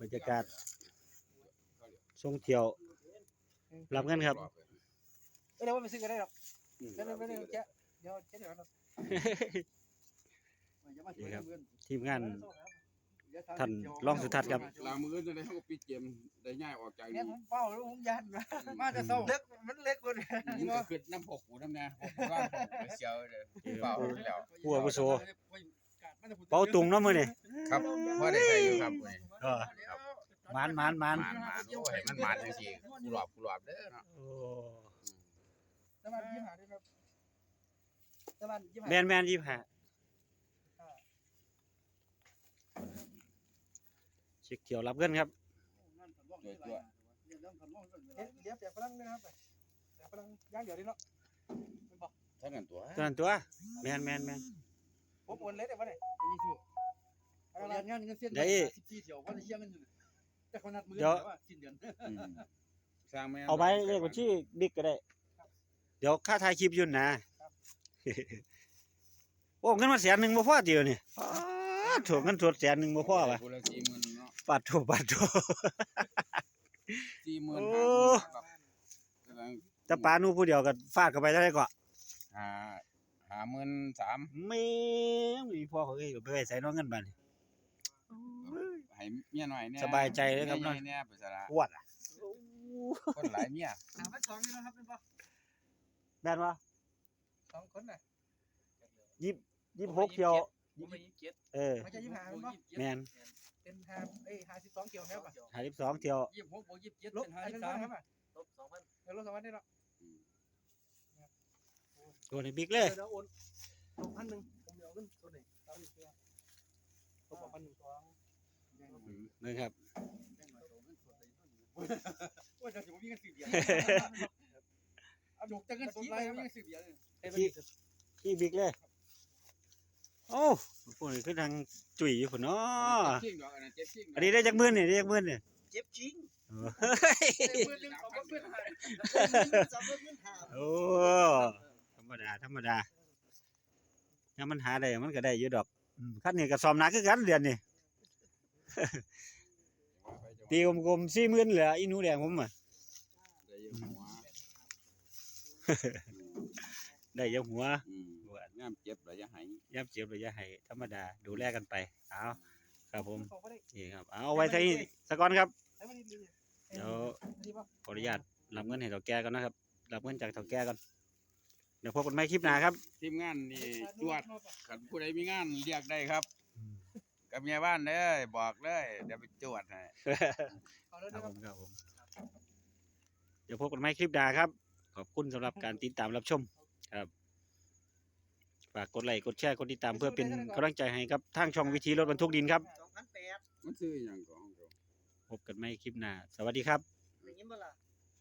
บรรยากาศท่องเที่ยว รับเงินครับเอ้ยเดี๋ยวว่าไปซื้อกันได้หรอกเดี๋ยวเดี๋ยวเดี๋ยวเจ๊เดี๋ยวเจ๊เดี๋ยวเรานี่ครับทีมงานท่านรองสุทัศน์ครับลามือจะได้เขาก็ปิดเกมได้ง่ายออกจากเนี่ยนี้ผมเป้าแล้วผมยันมามาจะเศร้าเล็กมันเล็กกว่าเนี่ยมึงก็ขึ้นน้ำพกกูน้ำแน่พกกูว่าพกเสียวเลยเปล่าแล้วผู้อาวุโส เป่าตุงเนาะมื้อนี้ครับพอได้ใส่อยู่ครับมื้อนี้เออมานมานมานหมานหมานโอ้ยมันหมานจังซี่กูหลอบกูหลอบเด้อเนาะโอ้ตะวันยี่ห้าด้วยครับตะวันยี่ห้าแมนแมนยี่ห้าเช็คเที่ยวรับเงินครับตัวตัวเอ๊ะเลี้ยงแต่ฝรั่งด้วยนะครับแต่ฝรั่งย่างเดี๋ยวนี้เนาะเท่านั้นตัวตัวนั้นตัวแมนแมนแมน ผมโอนเลยเดี๋ยววันไหนยี่สิบอะไรงานเงินเส้นได้สิบสี่เที่ยววันเชี่ยงกันอยู่แต่คนนัดมือเดี๋ยว ว่าสิ้นเดือนอืมสร้างแม่เอาไปเลขบัญชีบิ๊กก็ได้ เดี๋ยวค่าถ่ายคลิปอยุ่นนะ โอ้เงินมาแสนหนึ่งบ่พอเดียวนี่อ้าถูกเงินสดแสนหนึ่งบ่พอวะกูละสี่หมื่นเนาะปาดโถปาดโถสี่หมื่นโอ้ ห้าหมื่นครับกำลังแต่ปลาหนูผู้เดียวก็ฟาดเข้าไปเท่าไหร่ก็หา หาหมื่นสามแม่งมีพ่อเขาเอ้ยก็ไปไว้ใส่น้องเงินบัดนี้ให้เมียหน่อยเนี่ยสบายใจเลยครับเนาะเนี่ยไปซะละปวดอะคนหลายเมียสามพันสองนี่นะครับเป็นปะแม่นวะสองคนน่ะยี่สิบหกเที่ยวผมไม่ยี่สิบเจ็ดเออไม่ใช่ยี่สิบห้าเป็นปะแม่นเป็นห้าเอ้ยห้าสิบสองเกี่ยวแล้วปะห้าสิบสองเที่ยวยี่สิบหกบวกยี่สิบเจ็ดลบอันนั้นครับอะลบสองพันเดี๋ยวลบสองพันได้หรอ ตัวนี้บิ๊กเลย เดี๋ยวโอนลบพันหนึ่งผมเดี๋ยวขึ้นตัวหนึ่งเอาอีกตัวลบพันหนึ่งสองนี่ครับว่าจะถึงวิ่งกันสี่เดียวเอาดกจะเงินสดไรวิ่งกันสี่เดียวที่ที่บิ๊กเลยโอ้พวกนี้คือทางจุ๋ยอยู่พุ่นเนาะเจ็บชิงดอกอันนั้นเจ็บชิงดกอันนี้ได้จักหมื่นนี่ได้จักหมื่นนี่เจ็บจริงเออเพื่อนหนึ่งสองเพื่อนห้าสองเพื่อนห้าโอ้ธ รรมดา ธรรมดาเนี่ยมันหาได้มันก็ได้อยู่ดอกอืมคันนี้ก็ซ้อมหนักคือกันเดือนนี่ตีกลมๆสี่หมื่นเหลืออีหนูแดงผมอะได้อยู่หัวได้อยังหัวอืมงามเจ็บแล้วอย่าให้ย่ำเจ็บระยะให้ธรรมดาดูแลกันไปเอาครับผมเขาก็ได้นี่ครับเอาไว้ที่นี่สักก่อนครับใช้ไม่ได้ดีเดี๋ยวดีป่ะขออนุญาตรับเงินให้เฒ่าแก่ก่อนนะครับรับเงินจากเฒ่าแก่ก่อนเดี๋ยวพบกันใหม่คลิปหน้าครับ ทีมงานนี่จวดขันผู้ใดมีงานเรียกได้ครับ กับเมียบ้านเด้อบอกเลยเดี๋ยวไปจวดให้เอาแล้วครันะบคผรับมครับผมเดี๋ยวพบกันใหม่คลิปหน้าครับ ขอบคุณสำหรับการติดตามรับชมครับฝากกดไลค์กดแชร์กดติดตามเพื่อเป็นกำลังใจให้กับทางช่องวิธีรถบรรทุกดินครับสองพันแปดมันซื้ออหย่างก่อนพบกันใหม่คลิปหน้าสวัสดีครับ อย่างนี้มาล่ะ